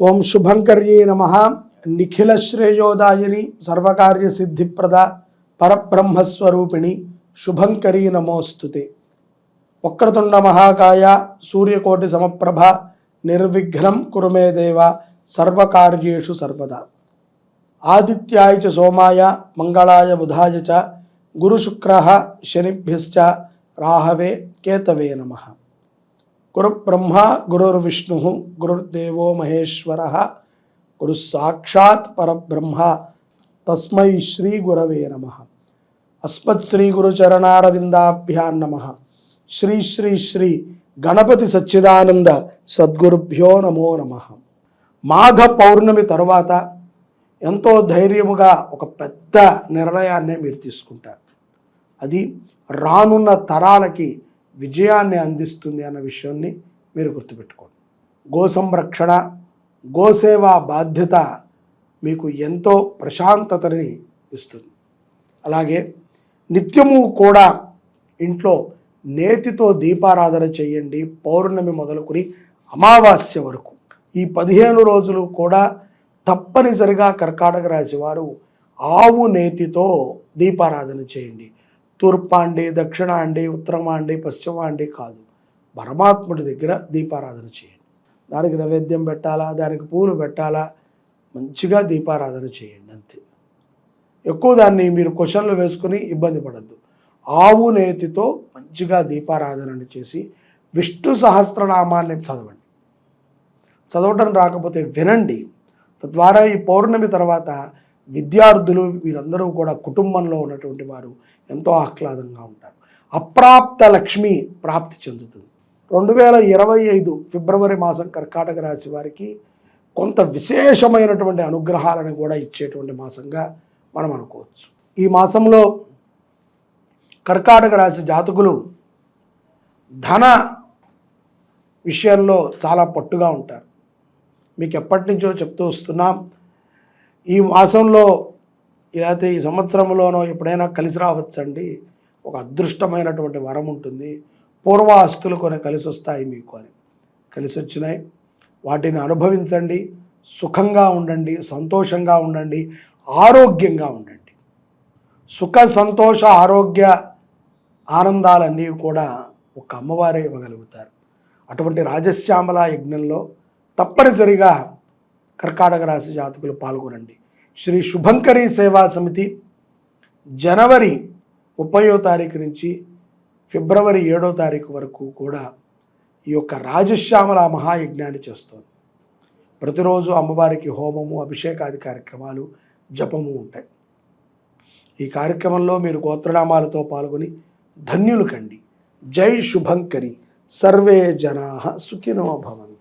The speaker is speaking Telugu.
ఓం శుభంకర్యే నమ. నిఖిల శ్రేయోదాయిని సర్వకార్య సిద్ధిప్రద పరబ్రహ్మస్వరూపిణి శుభంకరీ నమోస్తుతే. వక్రతుండ మహాకాయ సూర్యకోటి సమప్రభ నిర్విఘ్నం కురుమే దేవ సర్వకార్యేషు సర్వదా. ఆదిత్యాయ చ సోమాయ మంగళాయ బుధాయ చ గురుశుక్ర శనిభ్యశ్చ రాహవే కేతవే నమః. గురు బ్రహ్మ గురుర్విష్ణు గురుర్దేవో మహేశ్వర గురు సాక్షాత్ పరబ్రహ్మ తస్మై శ్రీ గురవే నమ అస్మత్ శ్రీ గురుచరణారవిందాభ్యాన్ నమ శ్రీ శ్రీ శ్రీ గణపతి సచ్చిదానంద సద్గురుభ్యో నమో నమ మాఘ పౌర్ణమి తరువాత ఎంతో ధైర్యముగా ఒక పెద్ద నిర్ణయాన్నే మీరు తీసుకుంటారు. అది రానున్న తరాలకి విజయాన్ని అందిస్తుంది అన్న విషయాన్ని మీరు గుర్తుపెట్టుకోండి. గో సంరక్షణ గోసేవా బాధ్యత మీకు ఎంతో ప్రశాంతతని ఇస్తుంది. అలాగే నిత్యము కూడా ఇంట్లో నేతితో దీపారాధన చేయండి పౌర్ణమి మొదలుకొని అమావాస్య వరకు. ఈ పదిహేను రోజులు కూడా తప్పనిసరిగా కర్కాటక రాశి వారు ఆవు నేతితో దీపారాధన చేయండి. తూర్పాండి దక్షిణాండి దక్షిణ పశ్చిమాండి కాదు. పరమాత్ముడి దగ్గర దీపారాధన చేయండి. దానికి నైవేద్యం పెట్టాలా? దానికి పూలు పెట్టాలా? మంచిగా దీపారాధన చేయండి అంతే. ఎక్కువ దాన్ని మీరు క్వశ్చన్లు వేసుకుని ఇబ్బంది పడద్దు. ఆవు నేతితో మంచిగా దీపారాధన చేసి విష్ణు సహస్రనామాన్ని చదవండి. చదవటం రాకపోతే వినండి. తద్వారా ఈ పౌర్ణమి తర్వాత విద్యార్థులు వీరందరూ కూడా కుటుంబంలో ఉన్నటువంటి వారు ఎంతో ఆహ్లాదంగా ఉంటారు. అప్రాప్త లక్ష్మి ప్రాప్తి చెందుతుంది. రెండు వేల ఇరవై ఐదు ఫిబ్రవరి మాసం కర్కాటక రాశి వారికి కొంత విశేషమైనటువంటి అనుగ్రహాలను కూడా ఇచ్చేటువంటి మాసంగా మనం అనుకోవచ్చు. ఈ మాసంలో కర్కాటక రాశి జాతకులు ధన విషయంలో చాలా పట్టుగా ఉంటారు. మీకు ఎప్పటి నుంచో చెప్తూ వస్తున్నాం ఈ మాసంలో లేకపోతే ఈ సంవత్సరంలోనో ఎప్పుడైనా కలిసి రావచ్చండి. ఒక అదృష్టమైనటువంటి వరం ఉంటుంది. పూర్వాస్తులు కొన్ని కలిసి వస్తాయి మీకు అని. కలిసి వచ్చినాయి. వాటిని అనుభవించండి. సుఖంగా ఉండండి. సంతోషంగా ఉండండి. ఆరోగ్యంగా ఉండండి. సుఖ సంతోష ఆరోగ్య ఆనందాలన్నీ కూడా ఒక అమ్మవారే ఇవ్వగలుగుతారు. అటువంటి రాజశ్యామల యజ్ఞంలో తప్పనిసరిగా కర్కాటక రాశి జాతకులు పాల్గొనండి. శ్రీ శుభంకరి సేవా సమితి జనవరి ముప్పయో తారీఖు నుంచి ఫిబ్రవరి ఏడో తారీఖు వరకు కూడా ఈ యొక్క రాజశ్యామల మహాయజ్ఞాన్ని చేస్తుంది. ప్రతిరోజు అమ్మవారికి హోమము అభిషేకాది కార్యక్రమాలు జపము ఉంటాయి. ఈ కార్యక్రమంలో మీరు గోత్రనామాలతో పాల్గొని ధన్యులు కండి. జై శుభంకరి. సర్వే జనా సుఖినో భవంతు.